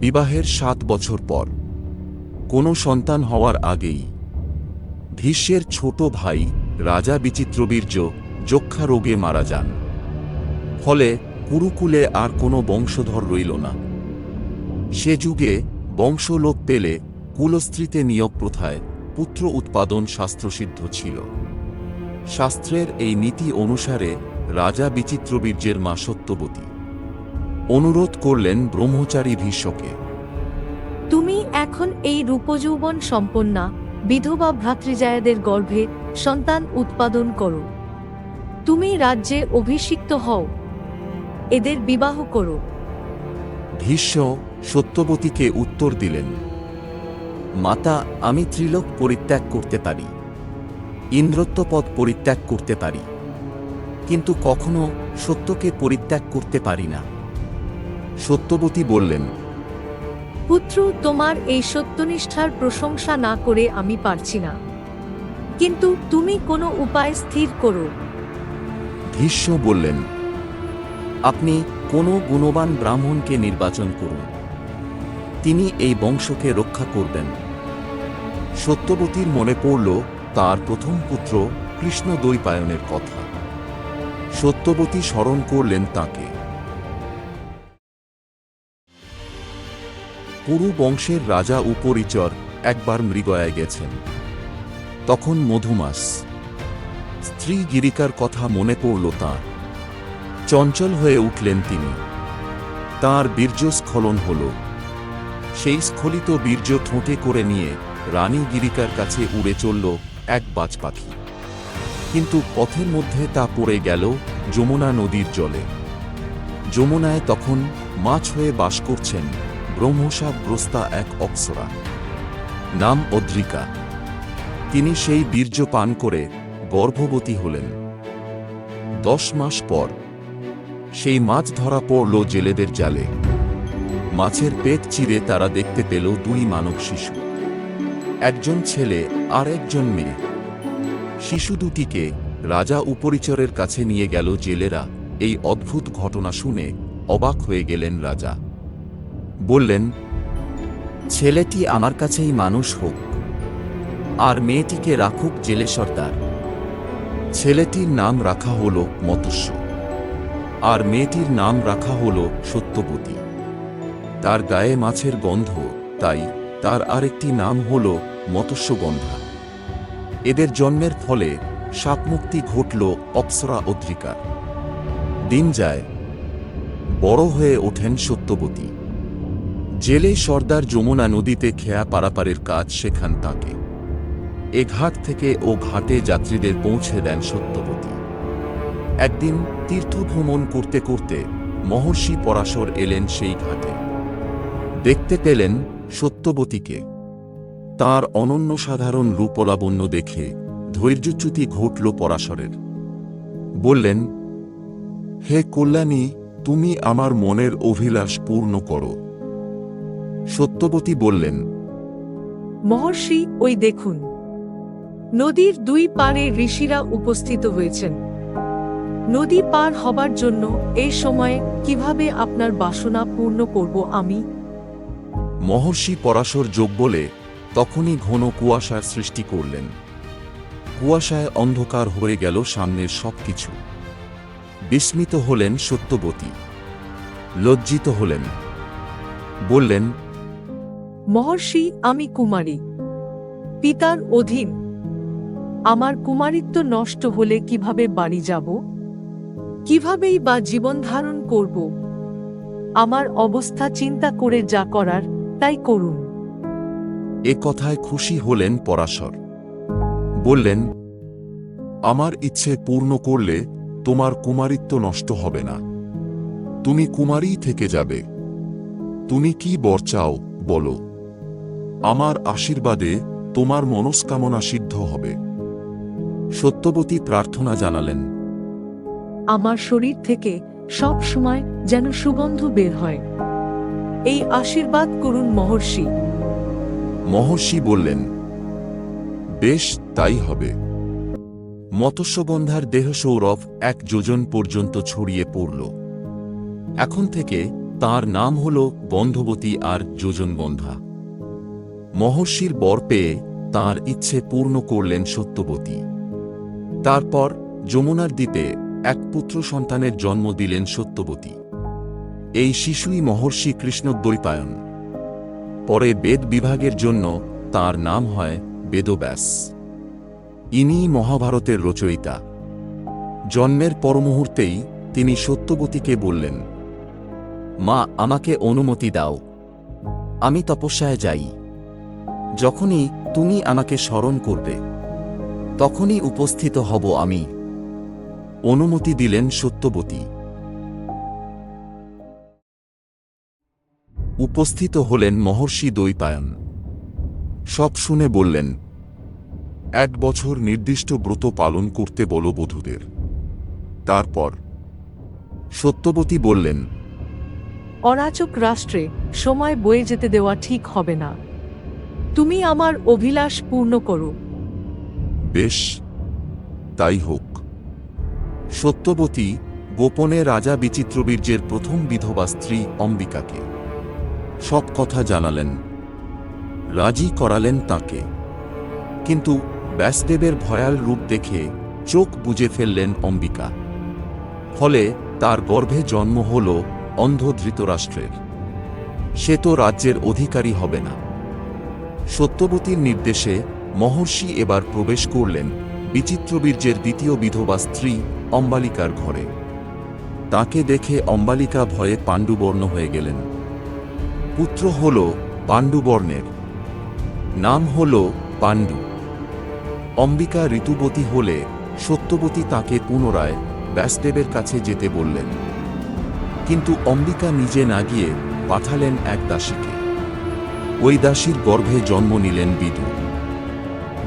বিবাহের সাত বছর পর। কোনো সন্তান হওয়ার আগেই। ভীষ্মের ছোট ভাই, রাজা বিচিত্রবীর্য যক্ষা রোগে মারা যান। ফলে কুরুকুলে আর কোনো বংশধর রইল না। সে যুগে বংশলোপ পেলে কুলস্ত্রীতে নিয়োগ প্রথায় পুত্র উৎপাদন শাস্ত্রসিদ্ধ ছিল। শাস্ত্রের এই নীতি অনুসারে রাজা বিচিত্রবীর্যের মা সত্যবতী অনুরোধ করলেন ব্রহ্মচারী ভীষ্মকে। তুমি এখন এই রূপযৌবন সম্পন্না বিধবা ভ্রাতৃজায়াদের গর্ভে সন্তান উৎপাদন করো। তুমি রাজ্যে অভিষিক্ত হও। এদের বিবাহ করো। ভীষ্ম সত্যবতীকে উত্তর দিলেন মাতা আমি ত্রিলোক পরিত্যাগ করতে পারি ইন্দ্রত্বপদ পরিত্যাগ করতে পারি কিন্তু কখনো সত্যকে পরিত্যাগ করতে পারি না। সত্যবতী বললেন পুত্র তোমার এই সত্যনিষ্ঠার প্রশংসা না করে আমি পারছি না। কিন্তু তুমি কোনো উপায় স্থির করো। ভীষ্ম বললেন আপনি কোনো গুণবান ব্রাহ্মণকে নির্বাচন করুন। তিনি এই বংশকে রক্ষা করবেন। সত্যবতীর মনে পড়ল তার প্রথম পুত্র কৃষ্ণ দৈপায়নের কথা। সত্যবতী স্মরণ করলেন তাকে। পুরু বংশের রাজা উপরিচর একবার মৃগয়ায় গেছেন। তখন মধুমাস, স্ত্রী গিরিকার কথা মনে পড়ল তাঁর। চঞ্চল হয়ে উঠলেন তিনি। তাঁর বীর্যস্খলন হল। সেই স্খলিত বীর্য ঠোঁটে করে নিয়ে রানী গিরিকার কাছে উড়ে চলল এক বাজ পাখি। কিন্তু পথের মধ্যে তা পড়ে গেল যমুনা নদীর জলে। যমুনায় তখন মাছ হয়ে বাস করছেন ব্রহ্মসাপগ্রস্তা এক অপ্সরা। নাম অদ্রিকা। তিনি সেই বীর্য পান করে গর্ভবতী হলেন। দশ মাস পর সেই মাছ ধরা পড়ল জেলেদের জালে। মাছের পেট চিরে তারা দেখতে পেল দুই মানব শিশু। একজন ছেলে আর একজন মেয়ে। শিশু দুটিকে রাজা উপরিচরের কাছে নিয়ে গেল জেলেরা। এই অদ্ভুত ঘটনা শুনে অবাক হয়ে গেলেন রাজা। বললেন, ছেলেটি আমার কাছেই মানুষ হোক, আর মেয়েটিকে রাখুক জেলে সর্দার। ছেলেটির নাম রাখা হল মতস্য আর মেয়েটির নাম রাখা হল সত্যবতী তার গায়ে মাছের গন্ধ, তাই তার আরেকটি নাম হল মৎস্যগন্ধা। এদের জন্মের ফলে সাপমুক্তি ঘটল অপ্সরা অদ্রিকার। দিন যায়, বড় হয়ে ওঠেন সত্যবতী জেলে সর্দার যমুনা নদীতে খেয়া পারাপারের কাজ শেখান তাকে। এ ঘাট থেকে ও ঘাটে যাত্রীদের পৌঁছে দেন সত্যবতী একদিন তীর্থভ্রমণ করতে করতে মহর্ষি পরাশর এলেন সেই ঘাটে। দেখতে পেলেন সত্যবতীকে তার অনন্য সাধারণ রূপলাবণ্য দেখে ধৈর্যচ্যুতি ঘটল পরাশরের। বললেন, হে কল্যাণী, তুমি আমার মনের অভিলাষ পূর্ণ করো। সত্যবতী বললেন মহর্ষি ওই দেখুন নদীর দুই পারে ঋষিরা উপস্থিত হয়েছেন। নদী পার হবার জন্য এই সময়ে কীভাবে আপনার বাসনা পূর্ণ করব আমি? মহর্ষি পরাশর যোগ বলে তখনই ঘন কুয়াশার সৃষ্টি করলেন। কুয়াশায় অন্ধকার হয়ে গেল সামনের সবকিছু। বিস্মিত হলেন সত্যবতী। লজ্জিত হলেন। বললেন মহর্ষি আমি কুমারী। পিতার অধীন। আমার কুমারিত্ব নষ্ট হলে কীভাবে বাড়ি যাব? কিভাবেই বা জীবন ধারণ করব? আমার অবস্থা চিন্তা করে যা করার, তাই করুন। এ কথায় খুশি হলেন পরাশর। বললেন, আমার ইচ্ছে পূর্ণ করলে তোমার কুমারিত্ব নষ্ট হবে না। তুমি কুমারী থেকে যাবে। তুমি কি বর চাও বলো। আমার আশীর্বাদে তোমার মনস্কামনা সিদ্ধ হবে। সত্যবতী প্রার্থনা জানালেন। আমার শরীর থেকে সব সময় যেন সুগন্ধ বের হয়। এই আশীর্বাদ করুন মহর্ষি। মহর্ষি বললেন বেশ তাই হবে। মৎস্যগন্ধার দেহ সৌরভ এক যোজন পর্যন্ত ছড়িয়ে পড়ল। এখন থেকে তার নাম হল বন্ধবতী আর যোজনবন্ধা মহর্ষির বর পেয়ে তাঁর ইচ্ছে পূর্ণ করলেন সত্যবতী। তারপর যমুনার দ্বীপে এক পুত্র সন্তানের জন্ম দিলেন সত্যবতী। এই শিশুই মহর্ষি কৃষ্ণদ্বৈপায়ন। পরে বেদ বিভাগের জন্য তার নাম হয় বেদব্যাস। ইনিই মহাভারতের রচয়িতা। জন্মের পরমুহূর্তেই তিনি সত্যবতীকে বললেন, মা, আমাকে অনুমতি দাও। আমি তপস্যায় যাই। যখনই তুমি আমাকে স্মরণ করবে, তখনই উপস্থিত হব আমি। অনুমতি দিলেন সত্যবতী। উপস্থিত হলেন মহর্ষি দৈপায়ন সব শুনে বললেন, এক বছর নির্দিষ্ট ব্রত পালন করতে বলো বধূদের। তারপর সত্যবতী বললেন অরাচক রাষ্ট্রে সময় বয়ে যেতে দেওয়া ঠিক হবে না। তুমি আমার অভিলাষ পূর্ণ করো। বেশ, তাই হোক। সত্যবতী, গোপনে রাজা বিচিত্রবীর্যের প্রথম বিধবা স্ত্রী অম্বিকাকে। সব কথা জানালেন, রাজি করালেন তাকে। কিন্তু ব্যাসদেবের ভয়াল রূপ দেখে চোখ বুজে ফেললেন অম্বিকা। ফলে তার গর্ভে জন্ম হল অন্ধ ধৃতরাষ্ট্রের সে তো রাজ্যের অধিকারী হবে না। সত্যবতীর নির্দেশে মহর্ষি এবার প্রবেশ করলেন বিচিত্রবীর্যের দ্বিতীয় বিধবা স্ত্রী অম্বালিকার ঘরে। তাকে দেখে অম্বালিকা ভয়ে পাণ্ডুবর্ণ হয়ে গেলেন। পুত্র হল পাণ্ডুবর্ণের। নাম হল পাণ্ডু। অম্বিকা ঋতুবতী হলে সত্যবতী তাকে পুনরায় ব্যাসদেবের কাছে যেতে বললেন। কিন্তু অম্বিকা নিজে না গিয়ে পাঠালেন এক দাসীকে। ওই দাসীর গর্ভে জন্ম নিলেন বিদু।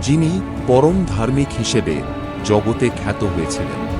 যিনি পরম ধার্মিক হিসেবে জগতে খ্যাত হয়েছিলেন।